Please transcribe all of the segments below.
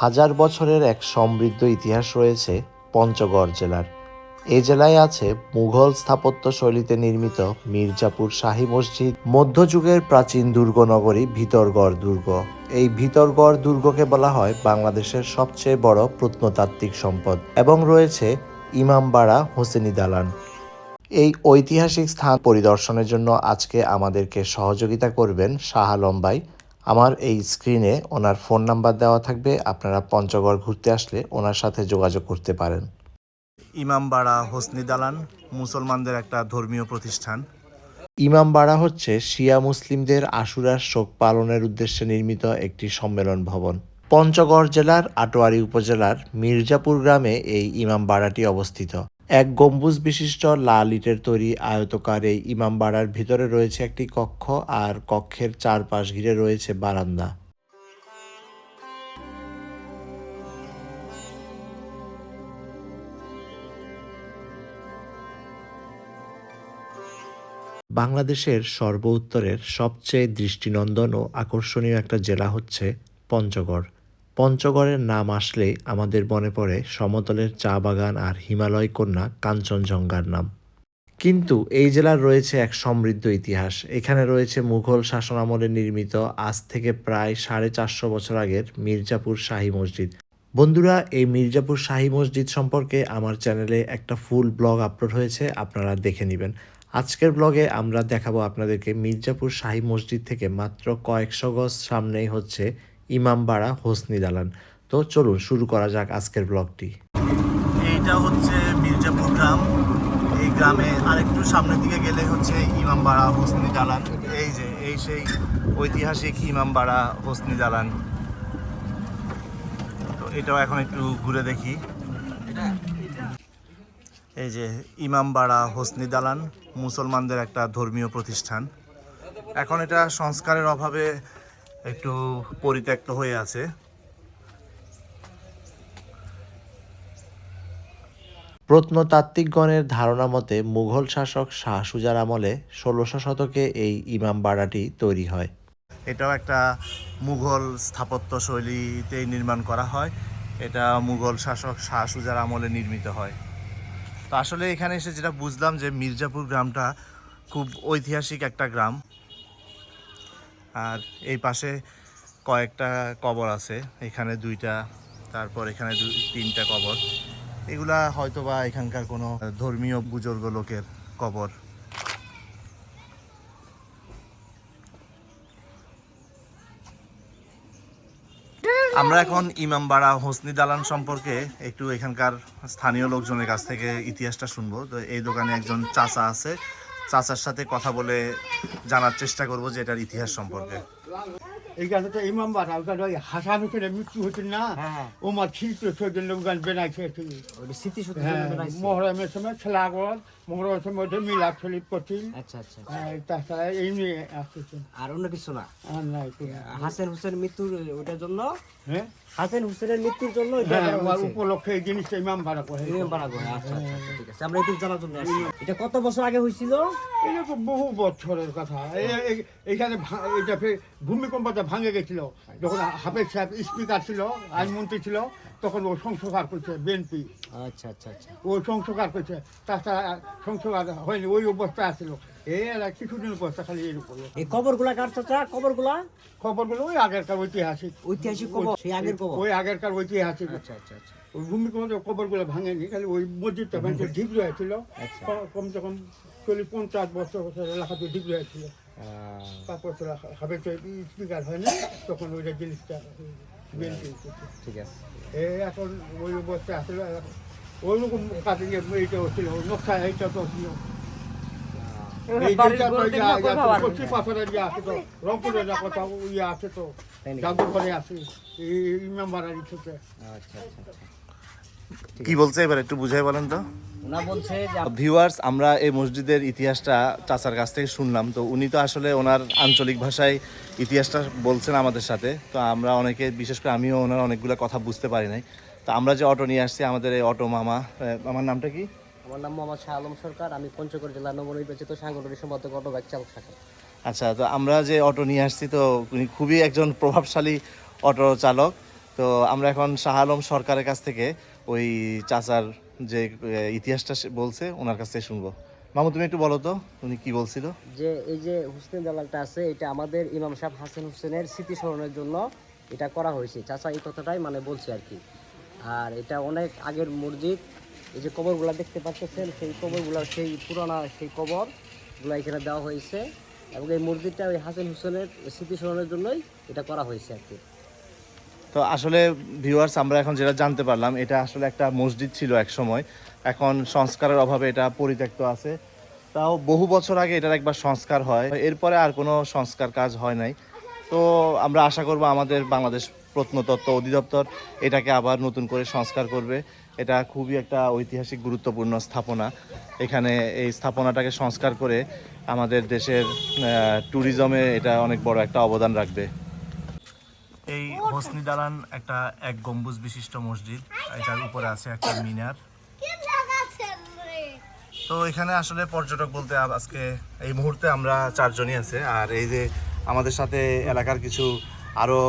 হাজার বছরের এক সমৃদ্ধ ইতিহাস রয়েছে পঞ্চগড় জেলার। এ জেলায় আছে মুঘল স্থাপত্য শৈলীতে নির্মিত মির্জাপুর শাহী মসজিদ মধ্যযুগের প্রাচীন দুর্গনগরী ভিতরগড় দুর্গ। এই ভিতরগড় দুর্গকে বলা হয় বাংলাদেশের সবচেয়ে বড় প্রত্নতাত্ত্বিক সম্পদ এবং রয়েছে ইমামবাড়া হোসেনি দালান। এই ঐতিহাসিক স্থান পরিদর্শনের জন্য আজকে আমাদেরকে সহযোগিতা করবেন শাহ আলম ভাই। আমার এই স্ক্রিনে ওনার ফোন নাম্বার দেওয়া থাকবে। আপনারা পঞ্চগড় ঘুরতে আসলে ওনার সাথে যোগাযোগ করতে পারেন। ইমামবাড়া হোসনি দালান মুসলমানদের একটা ধর্মীয় প্রতিষ্ঠান। ইমামবাড়া হচ্ছে শিয়া মুসলিমদের আশুরার শোক পালনের উদ্দেশ্যে নির্মিত একটি সম্মেলন ভবন। পঞ্চগড় জেলার আটোয়ারি উপজেলার মির্জাপুর গ্রামে এই ইমামবাড়াটি অবস্থিত। এক গম্বুজ বিশিষ্ট লাল ইটের তৈরি আয়তকার এই ইমামবাড়ার ভিতরে রয়েছে একটি কক্ষ আর কক্ষের চারপাশ ঘিরে রয়েছে বারান্দা। বাংলাদেশের সর্ব উত্তরের সবচেয়ে দৃষ্টিনন্দন ও আকর্ষণীয় একটা জেলা হচ্ছে পঞ্চগড়। পঞ্চগড়ের নাম আসলে আমাদের মনে পড়ে সমতলের চা বাগান আর হিমালয় কন্যা কাঞ্চনজঙ্ঘার নাম। কিন্তু এই জেলার রয়েছে এক সমৃদ্ধ ইতিহাস। এখানে রয়েছে মুঘল শাসনামলে নির্মিত আজ থেকে প্রায় সাড়ে চারশো বছর আগের মির্জাপুর শাহী মসজিদ। বন্ধুরা, এই মির্জাপুর শাহী মসজিদ সম্পর্কে আমার চ্যানেলে একটা ফুল ব্লগ আপলোড হয়েছে, আপনারা দেখে নেবেন। আজকের ব্লগে আমরা দেখাবো আপনাদেরকে মির্জাপুর শাহী মসজিদ থেকে মাত্র কয়েকশো গজ সামনেই হচ্ছে ইমামবাড়া হোসনি দালান। তো চলুন, শুরু করা যাক আজকের ব্লগটি। এইটা হচ্ছে মির্জাপুর গ্রাম। এই গ্রামে আরেকটু সামনের দিকে গেলে হচ্ছে ইমামবাড়া হোসনি দালান। এই যে, এই সেই ঐতিহাসিক ইমামবাড়া হোসনি দালান। তো এটাও এখন একটু ঘুরে দেখি। এই যে ইমামবাড়া হোসনি দালান, মুসলমানদের একটা ধর্মীয় প্রতিষ্ঠান। এখন এটা সংস্কারের অভাবে একটু পরিত্যক্ত হয়ে আছে। প্রত্নতাত্ত্বিকগণের ধারণা মতে মুঘল শাসক শাহ সুজার আমলে ষোলোশো শতকে এই ইমামবাড়াটি তৈরি হয়। এটাও একটা মুঘল স্থাপত্য শৈলীতেই নির্মাণ করা হয়। এটা মুঘল শাসক শাহ সুজার আমলে নির্মিত হয়। তো আসলে এখানে এসে যেটা বুঝলাম যে মির্জাপুর গ্রামটা খুব ঐতিহাসিক একটা গ্রাম। আর এই পাশে কয়েকটা কবর আছে, এখানে দুইটা, তারপর এখানে দুই তিনটা কবর। এগুলা হয়তো বা এখানকার কোনো ধর্মীয় বুজুর্গ লোকের কবর। আমরা এখন ইমামবাড়া হোসনি দালান সম্পর্কে একটু এখানকার স্থানীয় লোকজনের কাছ থেকে ইতিহাসটা শুনব। তো এই দোকানে একজন চাচা আছে চাচার সাথে কথা বলে জানার চেষ্টা করব যে এটার ইতিহাস সম্পর্কে এইখানে তো ইমাম বাড়া ওখানে ওই হাসান হুসেনের মৃত্যু হচ্ছে না হ্যাঁ। শিল্প বেনাইছে হ্যাঁ জন্য বানাইছে। মহরমের সময় ছেলাগর সময় ওদের মিলাদ শরীফ করছিল। আচ্ছা আচ্ছা হ্যাঁ, তাছাড়া এই নিয়ে আসতেছে। আর অন্য কিছু না। হাসেন হুসেনের মৃত্যুর ওটার জন্য? হ্যাঁ? হাসেন হুসেনের মৃত্যুর জন্য এটা হ্যাঁ। উপলক্ষে এই জিনিসটা ইমাম ভাড়া করে। নিয়ম পালন করে। আচ্ছা আচ্ছা আচ্ছা, ঠিক আছে। আমরা এটুকু জানার জন্য আসছি। এটা কত বছর আগে হয়েছিল? এটা তো বহু বছরের কথা। এই- এই- এইখানে এটা ভূমিকম্পটা ভাঙে গেছিল। যখন হাফেজ সাহেব স্পিকার ছিল আইনমন্ত্রী ছিল তখন ও সংস্কার করছে বিএনপি আচ্ছা আচ্ছা আচ্ছা। ও সংস্কার করছে তাছাড়া সংস্কার হয়নি ওই অবস্থায় আসছিল এরা কিছুদিন অবস্থা খালি এর উপরে এই কবরগুলা কার চাচা? কবরগুলা খবরগুলো ওই আগেরকার ঐতিহাসিক। ঐতিহাসিক কবর সেই আগের কবর ওই আগেরকার ঐতিহাসিক। আচ্ছা আচ্ছা আচ্ছা। ওই ভূমিকম্প খবরগুলো ভাঙেনি খালি ওই মসজিদটা ভাঙছে ঢিপ রয়েছিল আচ্ছা। কমসে কম চল্লিশ পঞ্চাশ বছর বছর এলাকাতে ঢিপ রয়েছিল আহ, তারপর তো হবে তো স্পিকার হয়নি তখন ওইটা জিনিসটা। ঠিক আছে। এখন ওই অবস্থায় আসলে ওই রকম এইটা ছিল নকশা এইটা তো ছিল তো ইয়া আছে তো রংপুরের যা কথা ইয়ে? জাদুঘরে আছে এই মেম্বার বাড়ার আচ্ছা আচ্ছা আচ্ছা। কি বলছে? এবার একটু বুঝাই বলেন তো। ভিউয়ার্স আমরা এই মসজিদের ইতিহাসটা চাচার কাছ থেকে শুনলাম। তো উনি তো আসলে ওনার আঞ্চলিক ভাষায় ইতিহাসটা বলছেন আমাদের সাথে। তো আমরা অনেকে বিশেষ করে আমিও ওনার অনেকগুলো কথা বুঝতে পারি নাই। তো আমরা যে অটো নিয়ে আসছি আমাদের এই অটো মামা আমার নামটা কি? আমার নাম মোহাম্মদ শাহ আলম সরকার। আমি পঞ্চগড় জেলা নবনির্বাচিত সাংগঠনিক সম্পাদক অটো বাইক চালক শাখা আচ্ছা তো আমরা যে অটো নিয়ে আসছি তো উনি খুবই একজন প্রভাবশালী অটো চালক। তো আমরা এখন শাহ আলম সরকারের কাছ থেকে ওই চাচার যে ইতিহাসটা বলছে, ওনার কাছ শুনব। মামু, তুমি একটু বলো তো, উনি কি বলছিল? যে, এই যে হুসেন দালালটা আছে, এটা আমাদের ইমাম সাহেব হাসান হোসেনের স্মৃতি স্মরণের জন্য এটা করা হয়েছে। চাচা এই কথাটাই মানে বলছে আর কি। আর এটা অনেক আগের মসজিদ, এই যে কবরগুলো দেখতে পাচ্ছেন, সেই কবরগুলোর সেই পুরানা সেই কবরগুলো এখানে দেওয়া হয়েছে। এবং এই মসজিদটা ওই হাসান হোসেনের স্মৃতি স্মরণের জন্যই এটা করা হয়েছে আর কি। তো আসলে ভিউয়ার্স আমরা এখন যেটা জানতে পারলাম, এটা আসলে একটা মসজিদ ছিল এক সময়। এখন সংস্কারের অভাবে এটা পরিত্যক্ত আছে। তাও বহু বছর আগে এটার একবার সংস্কার হয়। এরপরে আর কোনো সংস্কার কাজ হয় নাই। তো আমরা আশা করব আমাদের বাংলাদেশ প্রত্নতত্ত্ব অধিদপ্তর এটাকে আবার নতুন করে সংস্কার করবে। এটা খুবই একটা ঐতিহাসিক গুরুত্বপূর্ণ স্থাপনা। এখানে এই স্থাপনাটাকে সংস্কার করে আমাদের দেশের ট্যুরিজমে এটা অনেক বড় একটা অবদান রাখবে। এই হোসনি দালান একটা এক গম্বুজ বিশিষ্ট মসজিদ এটার উপরে আছে একটা মিনার। তো এখানে আসলে পর্যটক বলতে আজকে এই মুহূর্তে আমরা চারজনই আছে, আর এই যে আমাদের সাথে এলাকার কিছু আরও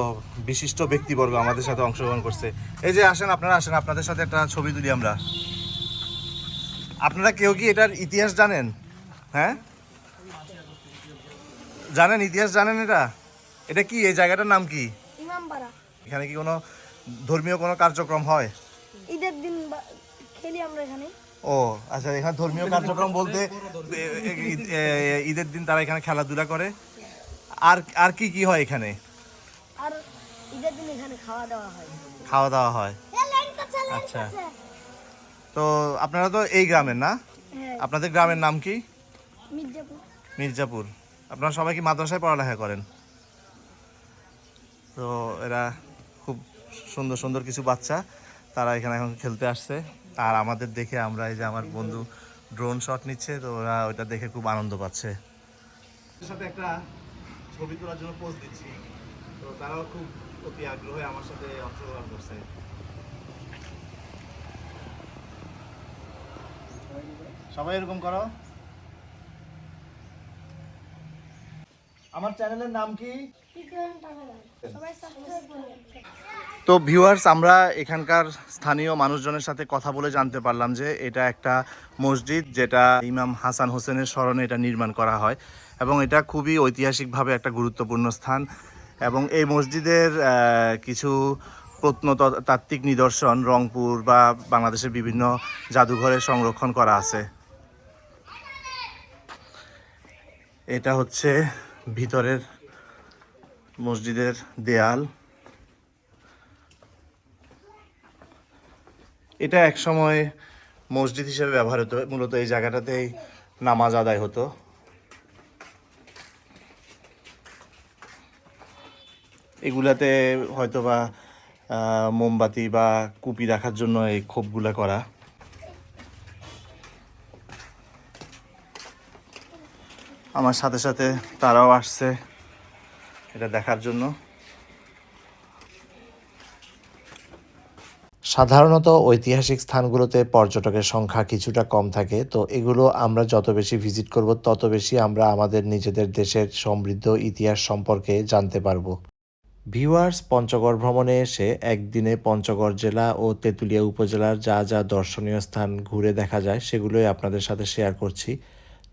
বিশিষ্ট ব্যক্তিবর্গ আমাদের সাথে অংশগ্রহণ করছে। এই যে আসেন, আপনারা আসেন, আপনাদের সাথে একটা ছবি তুলি আমরা। আপনারা কেউ কি এটার ইতিহাস জানেন? হ্যাঁ? জানেন, ইতিহাস জানেন এটা? এটা কি? এই জায়গাটার নাম কি? এখানে কি কোনো ধর্মীয় কোনো কার্যক্রম হয়? ঈদের দিন খেলি আমরা এখানে। ও আচ্ছা এখানে ধর্মীয় কার্যক্রম বলতে ঈদের দিন তারা এখানে খেলাধুলা করে। আর আর কি কি হয় এখানে? আর ঈদের দিন এখানে খাওয়া দাওয়া হয়। খাওয়া দাওয়া হয়। আচ্ছা। তো আপনারা তো এই গ্রামের না? হ্যাঁ। আপনাদের গ্রামের নাম কি? মির্জাপুর। মির্জাপুর। আপনারা সবাই কি মাদ্রাসায় পড়ালেখা করেন? তো এরা খুব সুন্দর সুন্দর কিছু বাচ্চা, তারা এখানে এখন খেলতে আসছে। আর আমাদের দেখে আমরা এই যে আমার বন্ধু ড্রোন শট নিচ্ছে, তো ওরা ওটা দেখে খুব আনন্দ পাচ্ছে। সাথে একটা ছবি তোলার জন্য পোজ দিচ্ছি। তো তারাও খুব অতি আগ্রহে আমার সাথে অংশগ্রহণ করছে। সবাই এরকম করো। আমার চ্যানেলের নাম কি? তো ভিউয়ার্স আমরা এখানকার স্থানীয় মানুষজনের সাথে কথা বলে জানতে পারলাম যে এটা একটা মসজিদ যেটা ইমাম হাসান হোসেনের স্মরণে এটা নির্মাণ করা হয় এবং এটা খুবই ঐতিহাসিকভাবে একটা গুরুত্বপূর্ণ স্থান এবং এই মসজিদের কিছু প্রত্নতাত্ত্বিক নিদর্শন রংপুর বা বাংলাদেশের বিভিন্ন জাদুঘরে সংরক্ষণ করা আছে। এটা হচ্ছে ভিতরের মসজিদের দেয়াল। এটা এক সময় মসজিদ হিসেবে ব্যবহার হতো মূলত এই জায়গাটাতেই নামাজ আদায় হতো। এগুলাতে হয়তোবা আহ, মোমবাতি বা কুপি রাখার জন্য এই খোপগুলা করা। আমার সাথে সাথে তারাও আসছে। এটা দেখার জন্য। সাধারণত ঐতিহাসিক স্থানগুলোতে পর্যটকের সংখ্যা কিছুটা কম থাকে, তো এগুলো আমরা যত বেশি ভিজিট করব, তত বেশি আমরা আমাদের নিজেদের দেশের সমৃদ্ধ ইতিহাস সম্পর্কে জানতে পারব। ভিউয়ার্স, পঞ্চগড় ভ্রমণে এসে একদিনে পঞ্চগড় জেলা ও তেঁতুলিয়া উপজেলার যা যা দর্শনীয় স্থান ঘুরে দেখা যায়, সেগুলোই আপনাদের সাথে শেয়ার করছি।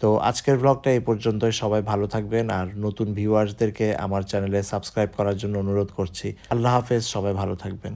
তো আজকের ব্লগটা এই পর্যন্তই। সবাই ভালো থাকবেন আর নতুন ভিউয়ার্সদেরকে আমার চ্যানেলে সাবস্ক্রাইব করার জন্য অনুরোধ করছি। আল্লাহ হাফেজ, সবাই ভালো থাকবেন।